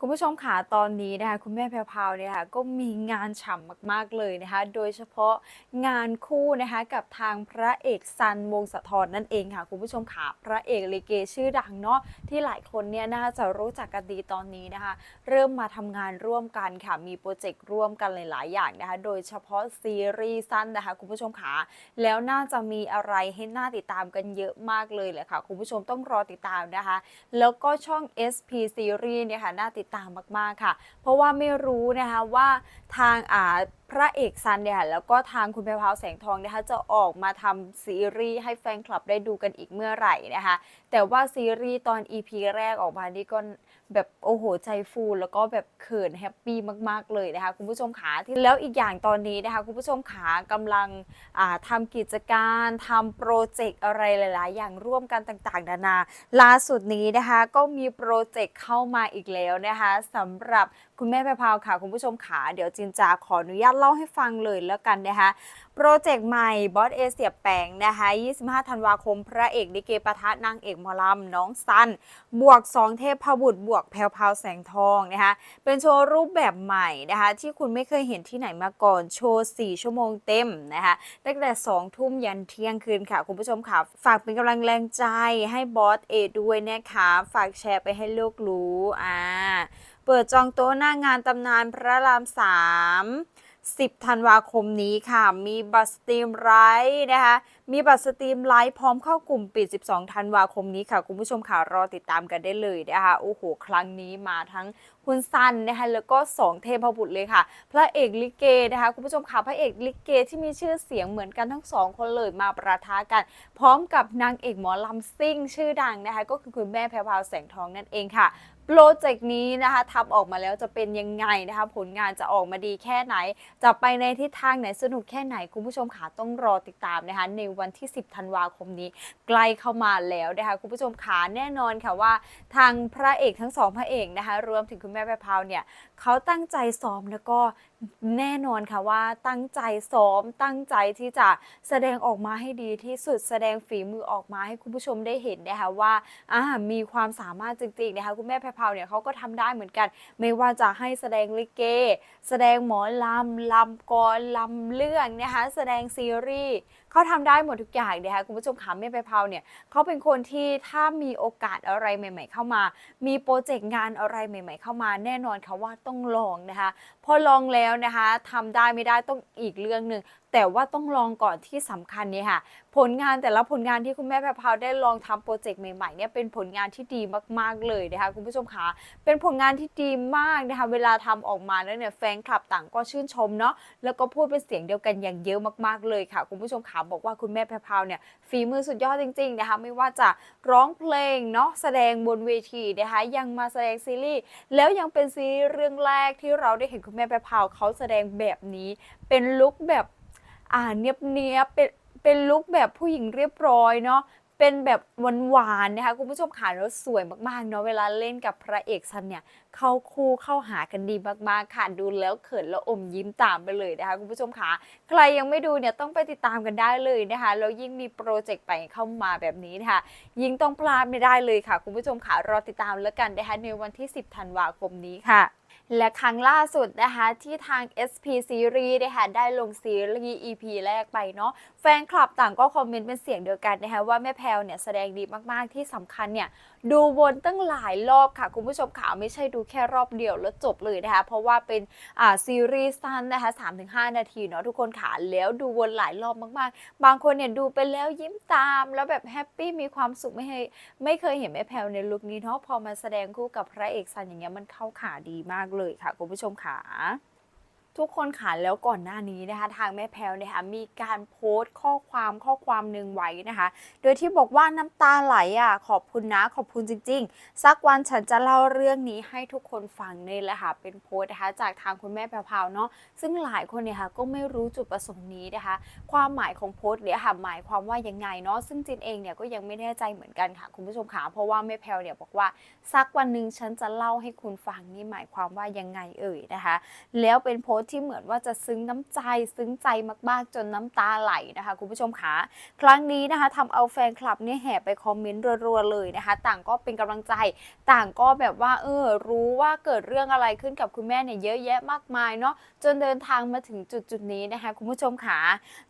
คุณผู้ชมค่ะตอนนี้นะคะคุณแม่แพรวพราวเนี่ยค่ะก็มีงานฉ่ำมากๆเลยนะคะ โดยเฉพาะงานคู่นะคะกับทางพระเอกซันวงศ์สะทอนนั่นเองค่ะ คุณผู้ชมค่ะพระเอกลิเกชื่อดังเนาะที่หลายคนเนี่ยน่าจะรู้จักกันดีตอนนี้นะคะ เริ่มมาทำงานร่วมกันค่ะมีโปรเจกต์ร่วมกันหลายๆอย่างนะคะ โดยเฉพาะซีรีส์สั้นนะคะ คุณผู้ชมค่ะแล้วน่าจะมีอะไรให้น่าติดตามกันเยอะมากเลยแหละค่ะ คุณผู้ชมต้องรอติดตามนะคะ แล้วก็ช่อง SP Series เนี่ยค่ะน่าติดตามมาก ๆ ค่ะ เพราะว่าไม่รู้นะคะว่าทางอ่า ระเอกซันเนี่ยแล้วก็ทางคุณแพรวพราวแสงทองนะคะจะออกมาทำซีรีส์ให้แฟนคลับได้ดูกันอีกเมื่อไหร่นะคะ แต่ว่าซีรีส์ตอน EP แรกออกมานี่ก็แบบโอ้โหใจฟูแล้วก็แบบเขินแฮปปี้มาก ๆ เลยนะคะคุณผู้ชมขาที่แล้วอีกอย่างตอนนี้นะคะคุณผู้ชมขากำลังอ่าทำกิจการทำโปรเจกต์อะไรหลาย ๆ อย่างร่วมกันต่าง ๆ นานาล่าสุดนี้นะคะก็มีโปรเจกต์เข้ามาอีกแล้วนะคะสำหรับคุณแม่แพรพาวค่ะคุณผู้ชมขาเดี๋ยวจินจาขออนุญาตเล่าให้ฟังเลยแล้วกันนะคะโปรเจกต์ใหม่บอสเอเสียแปงนะคะ25 ธันวาคม พระเอกดิเกปะทะนางเอกมอลำน้องซัน บวก 2 เทพพบุตรบวกแพรวพาวแสงทองนะคะเป็นโชว์รูปแบบใหม่นะคะที่คุณไม่เคยเห็นที่ไหนมาก่อนโชว์ 4 ชั่วโมงเต็มนะคะตั้งแต่ 2 ทุ่มยันเที่ยงคืนค่ะ คุณผู้ชมค่ะ ฝากเป็นกำลังแรงใจให้บอสเอด้วยนะคะฝากแชร์ไปให้โลกรู้อ่าเปิดจองโต๊ะหน้างานตำนานพระรามสาม 10 ธันวาคมนี้ค่ะ มีบัตรสตรีมไลฟ์นะคะ มีบัตรสตรีมไลฟ์พร้อมเข้ากลุ่มปิด 12 ธันวาคมนี้ค่ะ คุณผู้ชมค่ะรอติดตามกันได้เลยนะคะ โอ้โห ครั้งนี้มาทั้งคุณซันนะคะแล้วก็2เทพบุตรเลยค่ะ พระเอกลิเกนะคะคุณผู้ชมค่ะพระเอกลิเกที่มีชื่อเสียงเหมือนกันทั้งสองคนเลยมาประทะกัน พร้อมกับนางเอกหมอลำซิ่งชื่อดังนะคะก็คือคุณแม่แพรวแสงทองนั่นเองค่ะ โปรเจกต์นี้นะคะทำออกมาแล้วจะเป็นยังไงนะคะผลงานจะออกมาดีแค่ไหน จะไปในทิศทางไหนสนุกแค่ไหน คุณผู้ชมขาต้องรอติดตามนะคะในวันที่ 10ธันวาคมนี้ ใกล้เข้ามาแล้วนะคะคุณผู้ชมขาแน่นอนค่ะว่า ทางพระเอกทั้งสองพระเอกนะคะรวมถึงคุณแม่แพรพาวเนี่ยเขาตั้งใจซ้อมแล้วก็ แน่นอนค่ะว่าตั้งใจซ้อมตั้งใจที่จะแสดงออกมาให้ดีที่สุดแสดงฝีมือออกมาให้คุณผู้ชมได้เห็นนะคะว่าอ่ามีความสามารถจริงๆนะคะคุณแม่แพรพาวเนี่ยเขาก็ทำได้เหมือนกัน ไม่ว่าจะให้แสดงลิเก แสดงหมอลำลำกรลำเรื่องนะคะแสดงซีรีส์ เขาทำได้หมดทุกอย่างนะคะคุณผู้ชมขาเม่แพรพาวเนี่ยเขาเป็นคนที่ถ้ามีโอกาสอะไรใหม่ ๆ เข้ามา มีโปรเจกต์งานอะไรใหม่ ๆ เข้ามา แน่นอนค่ะว่าต้องลองนะคะ พอลองแล้วนะคะทำได้ไม่ได้ต้องอีกเรื่องหนึ่ง แต่ว่าต้องลองก่อนที่สำคัญเนี่ยค่ะ ผลงานแต่ละผลงานที่คุณแม่แพรพาวได้ลองทำโปรเจกต์ใหม่ๆเนี่ยเป็นผลงานที่ดีมากๆเลยนะคะคุณผู้ชมคะเป็นผลงานที่ดีมากนะคะเวลาทำออกมาแล้วเนี่ยแฟนคลับต่างก็ชื่นชมเนาะแล้วก็พูดเป็นเสียงเดียวกันอย่างเยอะมากๆเลยค่ะ คุณผู้ชมขาบอกว่าคุณแม่แพรพาวเนี่ยฝีมือสุดยอดจริงๆนะคะไม่ว่าจะร้องเพลงเนาะแสดงบนเวทีนะคะยังมาแสดงซีรีส์แล้วยังเป็นซีรีส์เรื่องแรกที่เราได้เห็นคุณแม่แพรพาวเขาแสดงแบบนี้เป็นลุคแบบ อ่าเนียบเนียบๆเป็นเป็นลุคแบบผู้หญิงเรียบร้อยเนาะเป็นแบบหวานๆนะคะคุณผู้ชมขาแล้วสวยมากๆเนาะเวลาเล่นกับพระเอกซันเนี่ย เข้าคู่เข้าหากันดีมากๆค่ะดูแล้วเขินแล้วอมยิ้มตามไปเลยนะคะคุณผู้ชมขาใครยังไม่ดูเนี่ยต้องไปติดตามกันได้เลยนะคะแล้วยิ่งมีโปรเจกต์ไปเข้ามาแบบนี้นะคะยิ่งต้องพลาดไม่ได้เลยค่ะ คุณผู้ชมขารอติดตามแล้วกันนะคะในวันที่ 10 ธันวาคมนี้ค่ะและครั้งล่าสุดนะคะที่ทาง SP Series นะคะได้ลงซีรีส์ EP แรกไปเนาะแฟนคลับต่างก็คอมเมนต์เป็นเสียงเดียวกันนะคะว่าแม่แพลวเนี่ยแสดงดีมากๆที่สำคัญเนี่ย ดูวนตั้งหลายรอบค่ะ คุณผู้ชมค่ะไม่ใช่ดูแค่รอบเดียวแล้วจบเลยนะคะ เพราะว่าเป็นซีรีส์สั้นนะคะ3-5นาทีเนาะทุกคนค่ะแล้วดูวนหลายรอบมากๆ บางคนเนี่ยดูไปแล้วยิ้มตาม แล้วแบบแฮปปี้มีความสุขไม่ให้ไม่เคยเห็นแม่แพลวในลุคนี้เนาะพอมาแสดงคู่กับพระเอกซันอย่างเงี้ยมันเข้าขาดีมากเลยค่ะ คุณผู้ชมค่ะ ทุกคนค่ะแล้วก่อนหน้านี้นะคะทางแม่แพลวนะคะมีการโพสต์ข้อความข้อความหนึ่งไว้นะคะ โดยที่บอกว่าน้ำตาไหลอะขอบคุณนะขอบคุณจริง ๆ สักวันฉันจะเล่าเรื่องนี้ให้ทุกคนฟังนี่แหละค่ะเป็นโพสต์นะคะจากทางคุณแม่แพรวเนาะซึ่งหลายคนเนี่ยค่ะก็ไม่รู้จุดประสงค์นี้นะคะ ความหมายของโพสต์เนี่ยค่ะหมายความว่ายังไงเนาะซึ่งจินเองเนี่ยก็ยังไม่แน่ใจเหมือนกันค่ะคุณผู้ชมค่ะเพราะว่าแม่แพลวเนี่ยบอกว่าสักวันหนึ่งฉันจะเล่าให้คุณฟังนี่หมายความว่ายังไงเอ่ยนะคะ แล้วเป็นโพสที่เหมือนว่าจะซึ้งน้ำใจ ซึ้งใจมากๆจนน้ำตาไหลนะคะ คุณผู้ชมคะครั้งนี้นะคะทำเอาแฟนคลับเนี่ยแห่ไปคอมเมนต์รัวๆเลยนะคะ ต่างก็เป็นกำลังใจ ต่างก็แบบว่าเออรู้ว่าเกิดเรื่องอะไรขึ้นกับคุณแม่เนี่ยเยอะแยะมากมายเนาะจนเดินทางมาถึงจุดจุดๆนี้นะคะ คุณผู้ชมคะ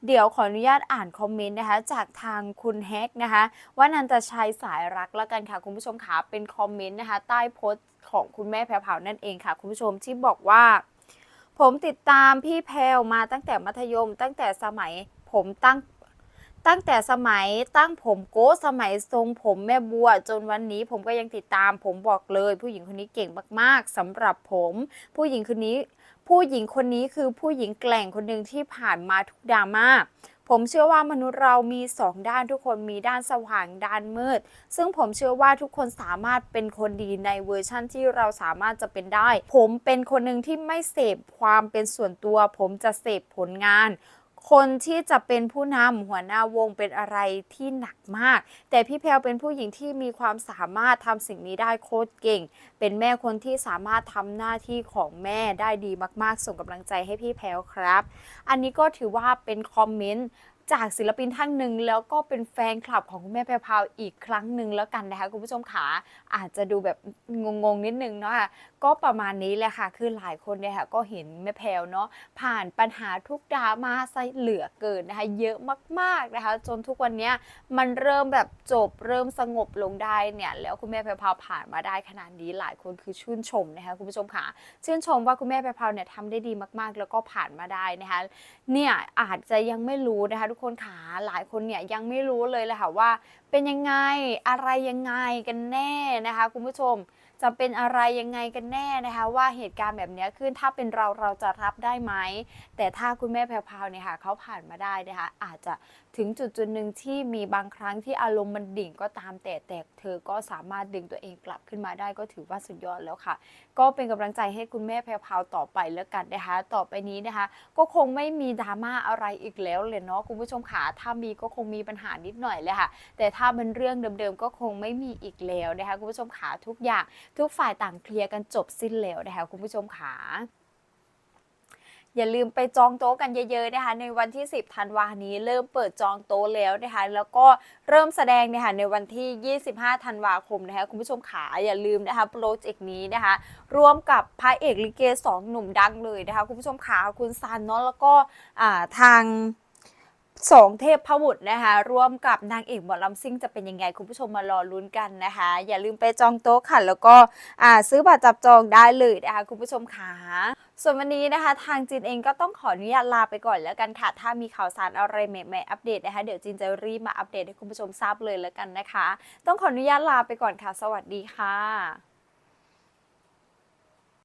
เดี๋ยวขออนุญาตอ่านคอมเมนต์นะคะ จากทางคุณแฮกนะคะว่านันตชัยสายรักแล้วกันค่ะ คุณผู้ชมคะเป็นคอมเมนต์นะคะ ใต้โพสต์ของคุณแม่แพรวเผานั่นเองค่ะ คุณผู้ชมที่บอกว่า ผมติดตามพี่แพลวมาตั้งแต่มัธยม ตั้งแต่สมัยผมตั้งตั้งแต่สมัยตั้งผมโก้สมัยทรงผมแม่บัว จนวันนี้ผมก็ยังติดตามผมบอกเลย ผู้หญิงคนนี้เก่งมากๆสำหรับผม ผู้หญิงคนนี้ ผู้หญิงคนนี้คือผู้หญิงแกล่งคนหนึ่งที่ผ่านมาทุกดราม่า ผมเชื่อว่ามนุษย์เรามีสองด้านทุกคนมีด้านสว่างด้านมืด ซึ่งผมเชื่อว่าทุกคนสามารถเป็นคนดีในเวอร์ชั่นที่เราสามารถจะเป็นได้ ผมเป็นคนหนึ่งที่ไม่เสพความเป็นส่วนตัว ผมจะเสพผลงาน คนที่จะเป็นผู้นำหัวหน้าวงเป็นอะไรที่หนักมาก แต่พี่แพลวเป็นผู้หญิงที่มีความสามารถทำสิ่งนี้ได้โคตรเก่ง เป็นแม่คนที่สามารถทำหน้าที่ของแม่ได้ดีมากๆ ส่งกำลังใจให้พี่แพลวครับ อันนี้ก็ถือว่าเป็นคอมเมนต์จากศิลปินท่านหนึ่งแล้วก็เป็นแฟนคลับของคุณแม่แพรพาวอีกครั้งหนึ่งแล้วกันนะคะคุณผู้ชมขาอาจจะดูแบบงงๆนิดนึงเนาะ ก็ประมาณนี้แหละค่ะ คือหลายคนเนี่ยค่ะก็เห็นแม่แพรวเนาะผ่านปัญหาทุกดราม่าไซเหลือเกินนะคะเยอะมากๆนะคะ จนทุกวันนี้มันเริ่มแบบจบเริ่มสงบลงได้เนี่ยแล้วคุณแม่แพรวพาผ่านมาได้ขนาดนี้หลายคนคือชื่นชมนะคะคุณผู้ชมค่ะชื่นชมว่าคุณแม่แพรวพาเนี่ยทำได้ดีมากๆ แล้วก็ผ่านมาได้นะคะเนี่ยอาจจะยังไม่รู้นะคะ ทุกคนขาหลายคนเนี่ยยังไม่รู้เลยแหละค่ะว่าเป็นยังไงอะไรยังไงกันแน่นะคะ คุณผู้ชม จะเป็นอะไรยังไงกันแน่นะคะ ว่าเหตุการณ์แบบนี้ขึ้นถ้าเป็นเราเราจะรับได้ไหม แต่ถ้าคุณแม่แพรวพราวเนี่ยค่ะเขาผ่านมาได้นะคะอาจจะถึงจุดจุดหนึ่งที่มีบางครั้งที่อารมณ์มันดิ่งก็ตามแต่แต่เธอก็สามารถดึงตัวเองกลับขึ้นมาได้ก็ถือว่าสุดยอดแล้วค่ะ ก็เป็นกำลังใจให้คุณแม่แพรวพราวต่อไปแล้วกันนะคะ ต่อไปนี้นะคะ ก็คงไม่มีดราม่าอะไรอีกแล้วเลยเนาะคุณผู้ชมขาถ้ามีก็คงมีปัญหานิดหน่อยเลยค่ะ แต่ถ้าเป็นเรื่องเดิมๆก็คงไม่มีอีกแล้วนะคะคุณผู้ชมขาทุกอย่างทุกฝ่ายต่างเคลียร์กันจบสิ้นแล้วนะคะคุณผู้ชมขาอย่าลืมไปจองโต๊ะกันเยอะๆนะคะในวันที่ 10ธันวานี้เริ่มเปิดจองโต๊ะแล้วนะคะแล้วก็เริ่มแสดงนะคะในวันที่ 25ธันวาคมนะคะคุณผู้ชมขาอย่าลืมนะคะโปรเจกต์นี้นะคะร่วมกับพระเอกลิเกสองหนุ่มดังเลยนะคะคุณผู้ชมขาคุณซันเนาะแล้วก็ทาง สองเทพพบุตรนะคะ ร่วมกับนางเอกหมอลำซิ่งจะเป็นยังไง คุณผู้ชมมารอลุ้นกันนะคะ อย่าลืมไปจองโต๊ะค่ะ แล้วก็ซื้อบัตรจับจองได้เลยนะคะ คุณผู้ชมขาส่วนวันนี้นะคะ ทางจีนเองก็ต้องขออนุญาตลาไปก่อนแล้วกันค่ะ ถ้ามีข่าวสารอะไรใหม่ๆอัปเดตนะคะ เดี๋ยวจีนจะรีบมาอัปเดตให้คุณผู้ชมทราบเลยแล้วกันนะคะ ต้องขออนุญาตลาไปก่อนค่ะ สวัสดีค่ะ